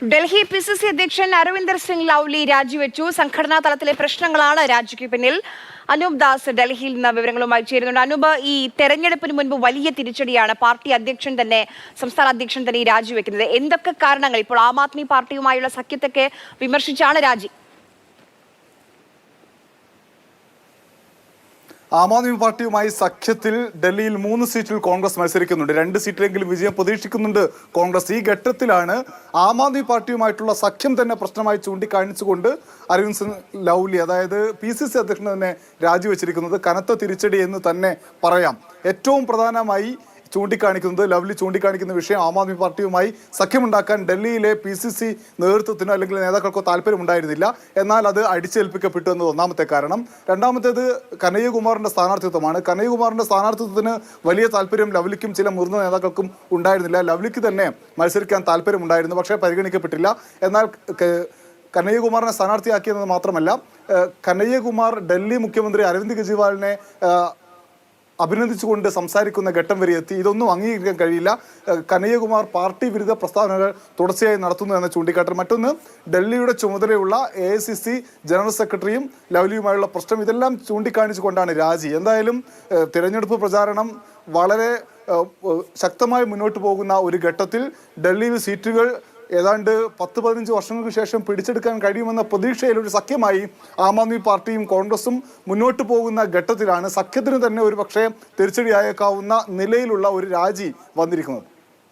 Delhi P C C അധ്യക്ഷൻ Arvinder Singh Lovely രാജിവെച്ചു. സംഘടനാ തലത്തിലെ പ്രശ്നങ്ങളാണ് രാജിക്ക് പിന്നിൽ. അനൂപ് ദാസ് ഡൽഹിയിൽ നിന്ന് വിവരങ്ങളുമായി ചേരുന്നുണ്ട്. അനൂപ് ഈ തെരഞ്ഞെടുപ്പിന് മുൻപ് വലിയ തിരിച്ചടിയാണ് പാർട്ടി അധ്യക്ഷൻ തന്നെ സംസ്ഥാന അധ്യക്ഷൻ തന്നെ രാജിവെക്കുന്നത്. എന്തൊക്കെ കാരണങ്ങൾ? ഇപ്പോൾ ആം ആദ്മി പാർട്ടിയുമായുള്ള സഖ്യത്തൊക്കെ വിമർശിച്ചാണ് രാജി. ആം ആദ്മി പാർട്ടിയുമായി സഖ്യത്തിൽ ഡൽഹിയിൽ മൂന്ന് സീറ്റിൽ കോൺഗ്രസ് മത്സരിക്കുന്നുണ്ട്. രണ്ട് സീറ്റിലെങ്കിലും വിജയം പ്രതീക്ഷിക്കുന്നുണ്ട് കോൺഗ്രസ്. ഈ ഘട്ടത്തിലാണ് ആം ആദ്മി പാർട്ടിയുമായിട്ടുള്ള സഖ്യം തന്നെ പ്രശ്നമായി ചൂണ്ടിക്കാണിച്ചുകൊണ്ട് അരവിന്ദ് സിംഗ് ലൗലി അതായത് പി സി സി അധ്യക്ഷൻ തന്നെ രാജിവെച്ചിരിക്കുന്നത് കനത്ത തിരിച്ചടി എന്ന് തന്നെ പറയാം. ഏറ്റവും പ്രധാനമായി ചൂണ്ടിക്കാണിക്കുന്നത് ലവ്ലി ചൂണ്ടിക്കാണിക്കുന്ന വിഷയം ആം ആദ്മി പാർട്ടിയുമായി സഖ്യമുണ്ടാക്കാൻ ഡൽഹിയിലെ പി സി സി നേതൃത്വത്തിനോ അല്ലെങ്കിൽ നേതാക്കൾക്കോ താല്പര്യമുണ്ടായിരുന്നില്ല എന്നാൽ അത് അടിച്ചേൽപ്പിക്കപ്പെട്ടു എന്നത് ഒന്നാമത്തെ കാരണം. രണ്ടാമത്തേത് കനയ്യകുമാറിന്റെ സ്ഥാനാർത്ഥിത്വമാണ്. കനയ്യകുമാറിന്റെ സ്ഥാനാർത്ഥിത്വത്തിന് വലിയ താല്പര്യം ലവ്ലിക്കും ചില മുതിർന്ന നേതാക്കൾക്കും ഉണ്ടായിരുന്നില്ല. ലവ്ലിക്ക് തന്നെ മത്സരിക്കാൻ താല്പര്യമുണ്ടായിരുന്നു പക്ഷേ പരിഗണിക്കപ്പെട്ടില്ല. എന്നാൽ കനയ്യകുമാറിനെ സ്ഥാനാർത്ഥിയാക്കിയെന്നത് മാത്രമല്ല കനയ്യകുമാർ ഡൽഹി മുഖ്യമന്ത്രി അരവിന്ദ് കെജ്രിവാളിനെ അഭിനന്ദിച്ചുകൊണ്ട് സംസാരിക്കുന്ന ഘട്ടം വരെ എത്തി. ഇതൊന്നും അംഗീകരിക്കാൻ കഴിയില്ല. കനയ്യകുമാർ പാർട്ടി വിരുദ്ധ പ്രസ്താവനകൾ തുടർച്ചയായി നടത്തുന്നു എന്ന ചൂണ്ടിക്കാട്ടൽ. മറ്റൊന്ന് ഡൽഹിയുടെ ചുമതലയുള്ള എ ജനറൽ സെക്രട്ടറിയും ലവ്ലിയുമായുള്ള പ്രശ്നം ഇതെല്ലാം ചൂണ്ടിക്കാണിച്ചുകൊണ്ടാണ് രാജി. എന്തായാലും തിരഞ്ഞെടുപ്പ് പ്രചാരണം വളരെ ശക്തമായി മുന്നോട്ട് പോകുന്ന ഒരു ഘട്ടത്തിൽ ഡൽഹിയിൽ സീറ്റുകൾ ഏതാണ്ട് പത്ത് പതിനഞ്ച് വർഷങ്ങൾക്ക് ശേഷം പിടിച്ചെടുക്കാൻ കഴിയുമെന്ന പ്രതീക്ഷയിൽ ഒരു സഖ്യമായി ആം ആദ്മി പാർട്ടിയും കോൺഗ്രസും മുന്നോട്ട് പോകുന്ന ഘട്ടത്തിലാണ് സഖ്യത്തിന് തന്നെ ഒരു പക്ഷേ തിരിച്ചടിയായേക്കാവുന്ന നിലയിലുള്ള ഒരു രാജി വന്നിരിക്കുന്നത്.